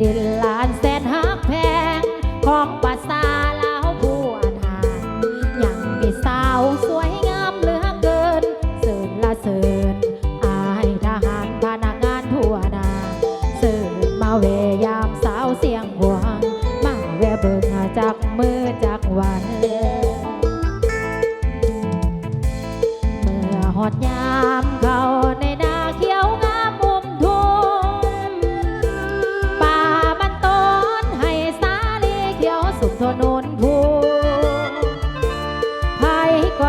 ดินลานแสนหักแพง ของภาษาลาวผู้อาหารยังมีสาวสวยงามเหลือเกิน เสร์นละเสร์นอายทหารพนักงานทั่วนาเสร์นมาเวยามสาวเสียงหวง มาแวะเบิ่งจากมือจากวันเมื่อหอดยามเขา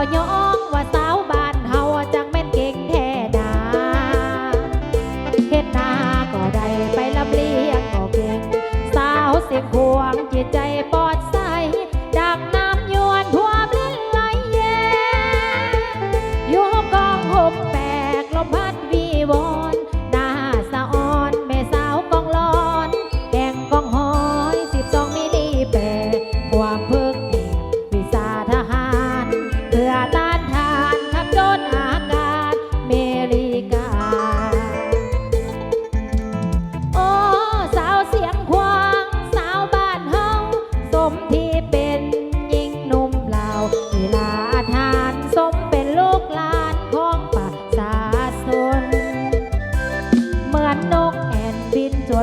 ็ย้องว่าสาวบ้านเฮาจังแม่นเก่งแท้นาเฮ็ดนาก็ได้ไปลำเลียงก็เก่งสาวเสียงควงจิตใจปอดใสดักน้ำยวนท่วมลิ้นไหลแย่อยู่กองหกแปกลมพัดวีวอ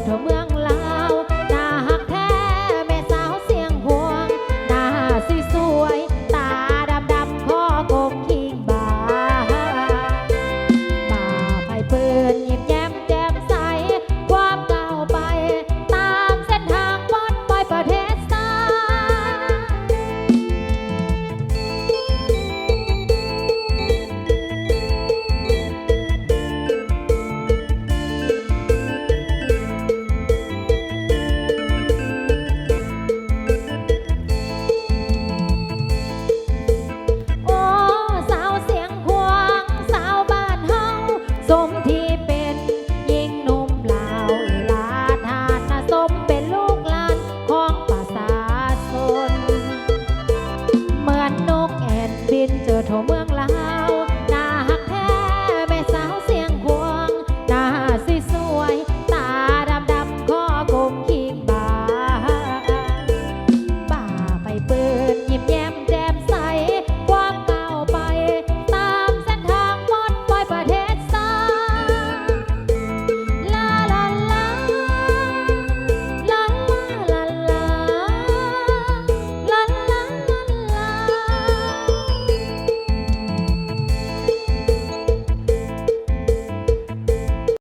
thơ mơ